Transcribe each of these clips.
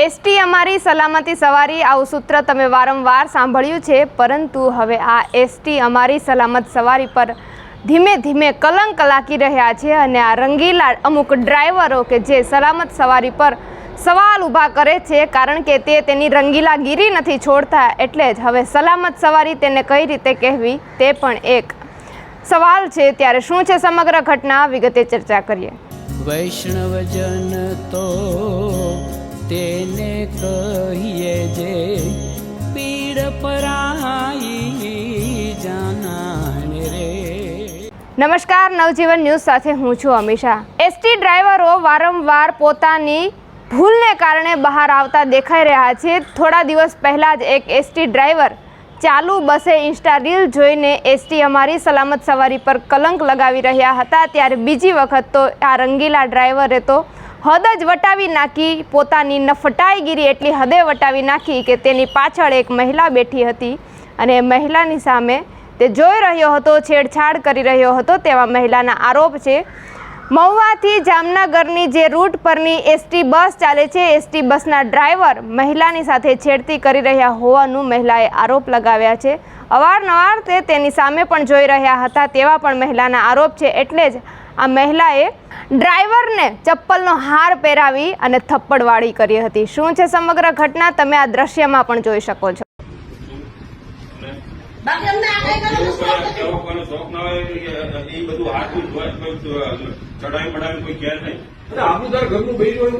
ST અમારી સલામતી સવારી આવું સૂત્ર તમે વારંવાર સાંભળ્યું છે, પરંતુ હવે આ એસટી અમારી સલામત સવારી પર ધીમે ધીમે કલંક લાગી રહ્યા છે અને આ રંગીલા અમુક ડ્રાઈવરો કે જે સલામત સવારી પર સવાલ ઊભા કરે છે, કારણ કે તે તેની રંગીલાગીરી નથી છોડતા, એટલે જ હવે સલામત સવારી તેને કઈ રીતે કહેવી તે પણ એક સવાલ છે. ત્યારે શું છે સમગ્ર ઘટના વિગતે ચર્ચા કરીએ. વૈષ્ણવજન તેને કહીએ જે પીડ પરાઈ જાનાને રે. નમસ્કાર, નવજીવન ન્યૂઝ સાથે હું છું અમીષા. એસટી ડ્રાઈવરો વારંવાર પોતાની ભૂલને કારણે બહાર આવતા દેખાઈ રહ્યા છે. થોડા દિવસ પહેલાં જ એક એસટી ડ્રાઈવર ચાલુ બસે ઇન્સ્ટા રીલ જોઈને એસટી અમારી સલામત સવારી પર કલંક લગાવી રહ્યા હતા. ત્યારે બીજી વખત તો આ રંગીલા ડ્રાઈવરે તો હદ જ વટાવી નાખી, પોતાની નફટાઈગીરી એટલી હદે વટાવી નાખી કે તેની પાછળ એક મહિલા બેઠી હતી અને મહિલાની સામે તે જોઈ રહ્યો હતો, છેડછાડ કરી રહ્યો હતો તેવા મહિલાના આરોપ છે. મહુવાથી જામનગરની જે રૂટ પરની એસટી બસ ચાલે છે, એસટી બસના ડ્રાઈવર મહિલાની સાથે છેડતી કરી રહ્યા હોવાનું મહિલાએ આરોપ લગાવ્યા છે. અવારનવાર તે તેની સામે પણ જોઈ રહ્યા હતા તેવા પણ મહિલાના આરોપ છે. એટલે જ આ મહિલાએ ડ્રાઈવરને ચપ્પલનો હાર પહેરાવી અને થપ્પડવાળી કરી હતી. શું છે સમગ્ર ઘટના? તમે આ દ્રશ્યમાં પણ જોઈ શકો છો. ચડાવી કોઈ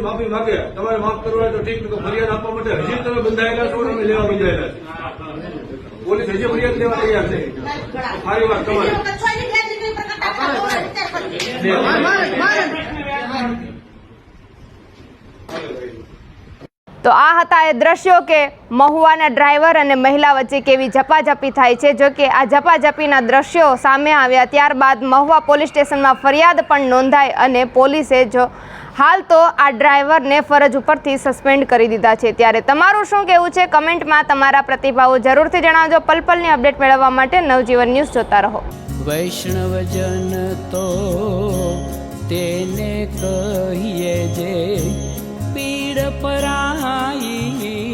માફી માગે તમારે. માફ કરવા તો ઠીક તો ફરિયાદ આપવા માટે હજી તમે બંધાયેલા છો અમે લેવા બંધાયેલા છે પોલીસ હજી ફરિયાદ લેવા તૈયાર છે સારી વાત તમારી. તો આ હતા એ દ્રશ્યો કે મહુવાના ડ્રાઈવર અને મહિલા વચ્ચે કેવી ઝપાઝપી થાય છે. જો કે આ ઝપાઝપીના દ્રશ્યો સામે આવ્યા ત્યારબાદ મહુવા પોલીસ સ્ટેશનમાં ફરિયાદ પણ નોંધાઈ અને પોલીસે જો હાલ તો આ ડ્રાઈવરને ફરજ ઉપરથી સસ્પેન્ડ કરી દીધા છે. ત્યારે તમારું શું કહેવું છે? કમેન્ટમાં તમારા પ્રતિભાવો જરૂરથી જણાવજો. પલપલની અપડેટ મેળવવા માટે નવજીવન ન્યૂઝ જોતા રહો. વૈષ્ણવજન તો તેને કહીએ જે પીડ પરાઈ